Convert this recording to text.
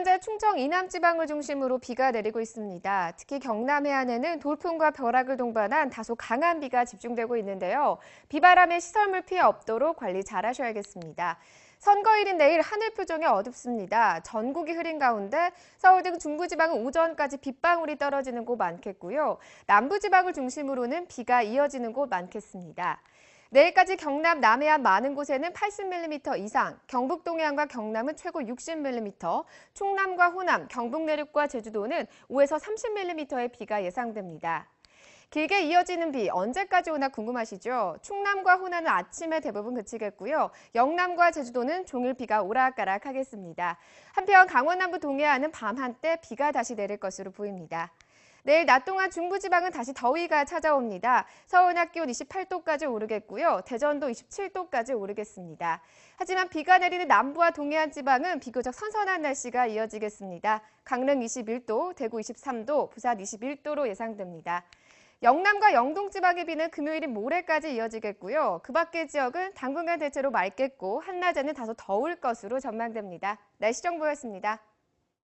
현재 충청 이남 지방을 중심으로 비가 내리고 있습니다. 특히 경남 해안에는 돌풍과 벼락을 동반한 다소 강한 비가 집중되고 있는데요. 비바람에 시설물 피해 없도록 관리 잘 하셔야겠습니다. 선거일인 내일 하늘 표정이 어둡습니다. 전국이 흐린 가운데 서울 등 중부지방은 오전까지 빗방울이 떨어지는 곳 많겠고요. 남부지방을 중심으로는 비가 이어지는 곳 많겠습니다. 내일까지 경남 남해안 많은 곳에는 80mm 이상, 경북 동해안과 경남은 최고 60mm, 충남과 호남, 경북 내륙과 제주도는 5에서 30mm의 비가 예상됩니다. 길게 이어지는 비 언제까지 오나 궁금하시죠? 충남과 호남은 아침에 대부분 그치겠고요. 영남과 제주도는 종일 비가 오락가락하겠습니다. 한편 강원 남부 동해안은 밤 한때 비가 다시 내릴 것으로 보입니다. 내일 낮 동안 중부지방은 다시 더위가 찾아옵니다. 서울 낮 기온 28도까지 오르겠고요. 대전도 27도까지 오르겠습니다. 하지만 비가 내리는 남부와 동해안 지방은 비교적 선선한 날씨가 이어지겠습니다. 강릉 21도, 대구 23도, 부산 21도로 예상됩니다. 영남과 영동 지방의 비는 금요일인 모레까지 이어지겠고요. 그 밖의 지역은 당분간 대체로 맑겠고 한낮에는 다소 더울 것으로 전망됩니다. 날씨 정보였습니다.